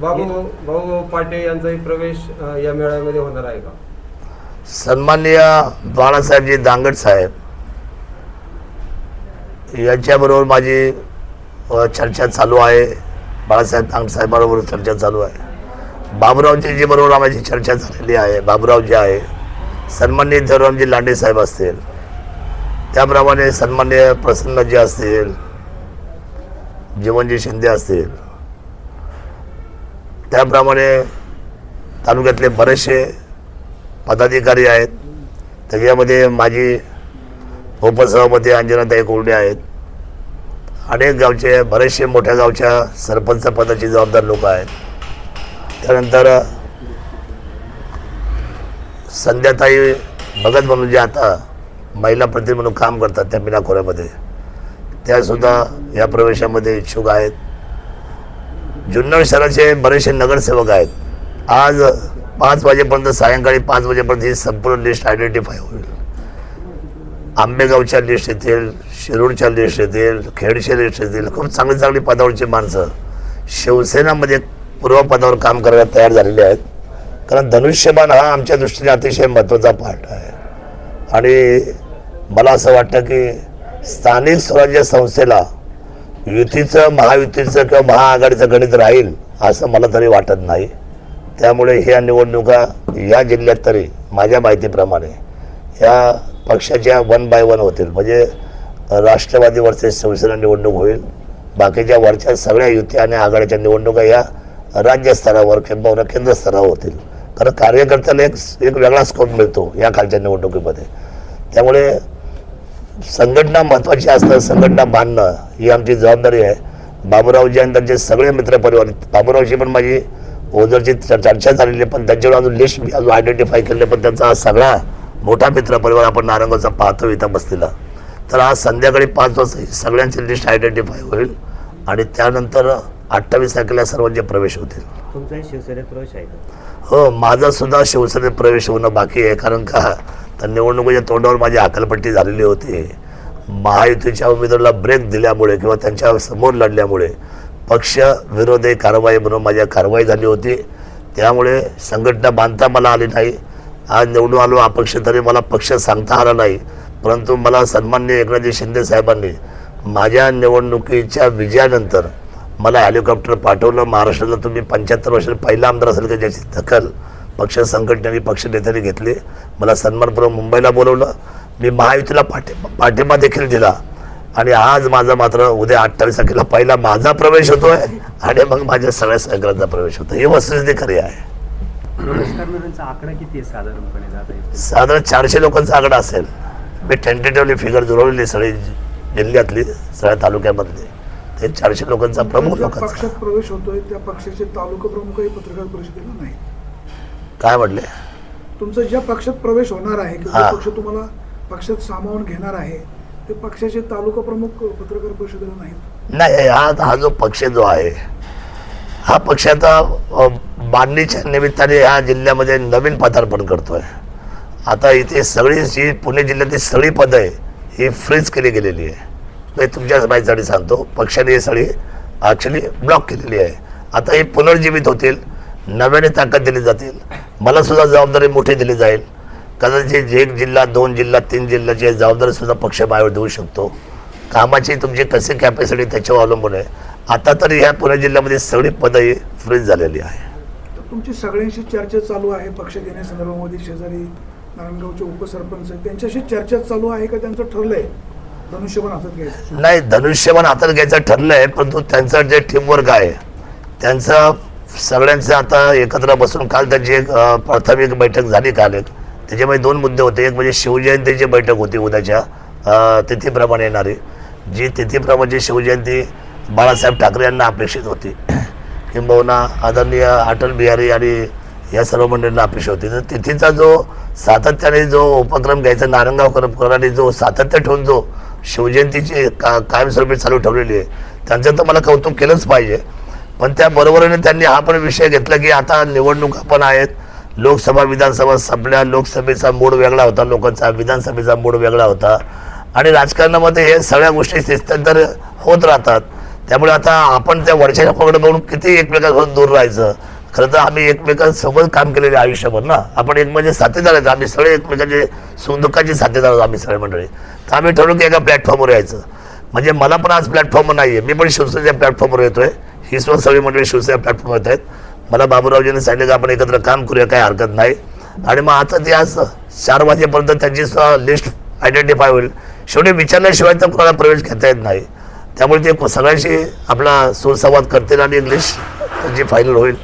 बाबू भाऊ पाटे यांचाही प्रवेश अ, या मेळाव्यामध्ये होणार आहे का? सन्माननीय बाळासाहेबजी दांगट साहेब यांच्याबरोबर माझी चर्चा चालू आहे. बाळासाहेब दांगट साहेबांबरोबर चर्चा चालू आहे. बाबुरावजी बरोबर माझी चर्चा झालेली आहे. बाबुराव जे आहे. सन्माननीय देवरामजी लांडे साहेब असतील. त्याप्रमाणे सन्माननीय प्रसन्नजी असतील. जीवनजी शिंदे असतील. त्याप्रमाणे तालुक्यातले बरेचसे पदाधिकारी आहेत. त्याच्यामध्ये माझी उपसभापती अंजनाताई कोरडे आहेत. अनेक गावचे बरेचसे मोठ्या गावच्या सरपंच पदाची जबाबदार लोक आहेत. त्यानंतर संध्याताई भगत म्हणून जे आता महिला प्रतिनिधी म्हणून काम करतात त्या मीना खोऱ्यामध्ये त्यासुद्धा या प्रवेशामध्ये इच्छुक आहेत. जुन्नर शहराचे बरेचसे नगरसेवक आहेत. आज पाच वाजेपर्यंत सायंकाळी पाच वाजेपर्यंत ही संपूर्ण लिस्ट आयडेंटिफाय होईल. आंबेगावच्या लिस्ट येतील शिरूरच्या लिस्ट येतील खेडच्या लिस्ट येतील खूप चांगली चांगली पदावरची माणसं. शिवसेनामध्ये पूर्व पदावर काम करायला तयार झालेले आहेत. कारण धनुष्यबाण हा आमच्या दृष्टीने अतिशय महत्त्वाचा पार्ट आहे. आणि मला असं वाटतं की स्थानिक स्वराज्य संस्थेला युतीचं महायुतीचं किंवा महाआघाडीचं गणित राहील असं मला तरी वाटत नाही. त्यामुळे ह्या निवडणुका या जिल्ह्यात तरी माझ्या माहितीप्रमाणे ह्या पक्षाच्या वन बाय वन होतील. म्हणजे राष्ट्रवादी वर्सेस शिवसेना निवडणूक होईल. बाकीच्या वरच्या सगळ्या युती आणि आघाडीच्या निवडणुका या राज्यस्तरावर किंवा केंद्र स्तरावर होतील. कारण कार्यकर्त्याला एक एक वेगळा स्कोप मिळतो या खालच्या निवडणुकीमध्ये. त्यामुळे संघटना महत्त्वाची असतं संघटना बांधणं ही आमची जबाबदारी आहे. बाबूरावजी आणि त्यांचे सगळे मित्रपरिवार बाबूरावची पण माझी ओझरची चर्चा झालेली आहे पण त्यांच्यावर अजून लिस्ट मी अजून आयडेंटिफाय केले पण त्यांचा आज सगळा मोठा मित्रपरिवार आपण नारंगावचा पाहतो इथं बसलेला. तर आज संध्याकाळी पाच वाजता ही सगळ्यांची लिस्ट आयडेंटिफाय होईल आणि त्यानंतर अठ्ठावीस तारखेला सर्वांचे प्रवेश होतील. शिवसेनेत प्रवेश आहे का? हो माझा सुद्धा शिवसेनेत प्रवेश होणं बाकी आहे कारण का तर निवडणुकीच्या तोंडावर माझी अकलपट्टी झालेली होती. महायुतीच्या उमेदवाराला ब्रेक दिल्यामुळे किंवा त्यांच्यासमोर लढल्यामुळे पक्ष विरोधी कारवाई म्हणून माझ्या कारवाई झाली होती. त्यामुळे संघटना बांधता मला आली नाही. आज निवडून आलो अपक्ष तरी मला पक्ष सांगता आला नाही. परंतु मला सन्मान्य एकनाथजी शिंदे साहेबांनी माझ्या निवडणुकीच्या विजयानंतर मला हेलिकॉप्टर पाठवलं. महाराष्ट्राला तुम्ही पंच्याहत्तर वर्षात पहिला आमदार असेल का ज्याची दखल पक्ष संघटनेने पक्ष नेत्यांनी घेतली. मला सन्मानपूर्वक मुंबईला बोलवलं. मी महायुतीला पाठिंबा पाठिंबा देखील दिला. आणि आज माझा मात्र उद्या अठ्ठावीस तारखेला पहिला माझा प्रवेश होतोय आणि मग माझ्या सगळ्या सहकाराचा प्रवेश होतो. ही वस्तुस्थिती खरी आहे. प्रवेशकर्त्यांचा आकडा किती आहे साधारणपणे जात आहे? साधारण चारशे लोकांचा आकडा असेल. मी टेंटेटिव्हली फिगर जुळवलेली सगळी जिल्ह्यातली सगळ्या तालुक्यामधली. ते चारशे लोकांचा प्रमुख लोकांचा पक्षात प्रवेश होतोय त्या पक्षाचे तालुका प्रमुखही पत्रकार परिषदेला नाही काय म्हटले? तुमचा ज्या पक्षात प्रवेश होणार आहे किंवा. जो पक्ष तुम्हाला पक्षात सामावून घेणार आहे ते पक्षाचे तालुका प्रमुख पत्रकार परिषदेला नाहीत. नाही हा हा जो पक्ष जो आहे हा पक्ष आता अ, बांधणीच्या निमित्ताने ह्या जिल्ह्यामध्ये नवीन पदार्पण करतोय. आता इथे सगळी जी पुणे जिल्ह्यातली सगळी पदं आहे ही फ्रीज केली गेलेली आहे. मी तुमच्या माहितीसाठी सांगतो पक्षाने ही सगळी ॲक्च्युली ब्लॉक केलेली आहे. आता ही पुनर्जीवित होतील नव्याने ताकद दिली जातील. मला सुद्धा जबाबदारी मोठी दिली जाईल. कदाचित एक जिल्हा दोन जिल्हा तीन जिल्ह्याची जबाबदारी सुद्धा पक्ष माझ्यावर देऊ शकतो. कामाची तुमची कशी कॅपॅसिटी त्याच्यावर अवलंबून आहे. आता तरी ह्या पुणे जिल्ह्यामध्ये सगळी पदं ही फ्रीज झालेली आहे. तुमची सगळ्यांशी चर्चा चालू आहे पक्ष घेण्यासंदर्भामध्ये शेजारी नारायणगावचे उपसरपंच त्यांच्याशी चर्चा चालू आहे का? त्यांचं ठरलंय. धनुष्यबाण हातात घ्यायचं. नाही धनुष्यबाण हातात घ्यायचं ठरलं आहे परंतु त्यांचं जे टीमवर्क आहे त्यांचं सगळ्यांचं आता एकत्र बसून काल त्यांची एक प्राथमिक बैठक झाली काल एक. त्याच्यामध्ये दोन मुद्दे होते. एक म्हणजे शिवजयंतीची बैठक होती उद्याच्या. तिथीप्रमाणे येणारी. जी तिथीप्रमाणे शिवजयंती बाळासाहेब ठाकरे यांना अपेक्षित होती. किंबहुना आदरणीय अटल बिहारी आणि या सर्व मंडळींना अपेक्षा होती. तर तिथीचा जो सातत्याने जो उपक्रम घ्यायचा नारंगावकरांनी जो सातत्य ठेवून जो शिवजयंतीची का कायमस्वरूपी चालू ठेवलेली आहे त्यांचं तर मला कौतुक केलंच पाहिजे. पण त्याबरोबरीने त्यांनी हा पण विषय घेतला की आता निवडणुका पण आहेत. लोकसभा विधानसभा संपल्या लोकसभेचा मूड वेगळा होता लोकांचा विधानसभेचा मूड वेगळा होता. आणि राजकारणामध्ये हे सगळ्या गोष्टी स्थित्यंतर होत राहतात. त्यामुळे आता आपण त्या वरच्या पकडे बघून किती एकमेकांपासून दूर राहायचं. खरं तर आम्ही एकमेकांसोबत काम केलेले आयुष्यभर ना. आपण एक म्हणजे साथीदार आहेत. आम्ही सगळे एकमेकांचे सुखदुःखाचे साथीदार आहोत आम्ही सगळे मंडळी. तर आम्ही ठरवून की एका प्लॅटफॉर्मवर यायचं. म्हणजे मला पण आज प्लॅटफॉर्म नाही आहे मी पण शिवसेनेच्या प्लॅटफॉर्मवर येतो आहे ही पण सगळी मंडळी शिवसेना प्लॅटफॉर्मवर आहेत. मला बाबूरावजींनी सांगितलं की आपण एकत्र काम करूया काही हरकत नाही. आणि मग आता ते आज चार वाजेपर्यंत त्यांची लिस्ट आयडेंटिफाय होईल. शेवटी विचारल्याशिवाय तर कोणाला प्रवेश घेता येत नाही. त्यामुळे ते सगळ्यांशी आपला सुसंवाद करतील आणि इंग्लिश लिस्ट त्यांची फायनल होईल.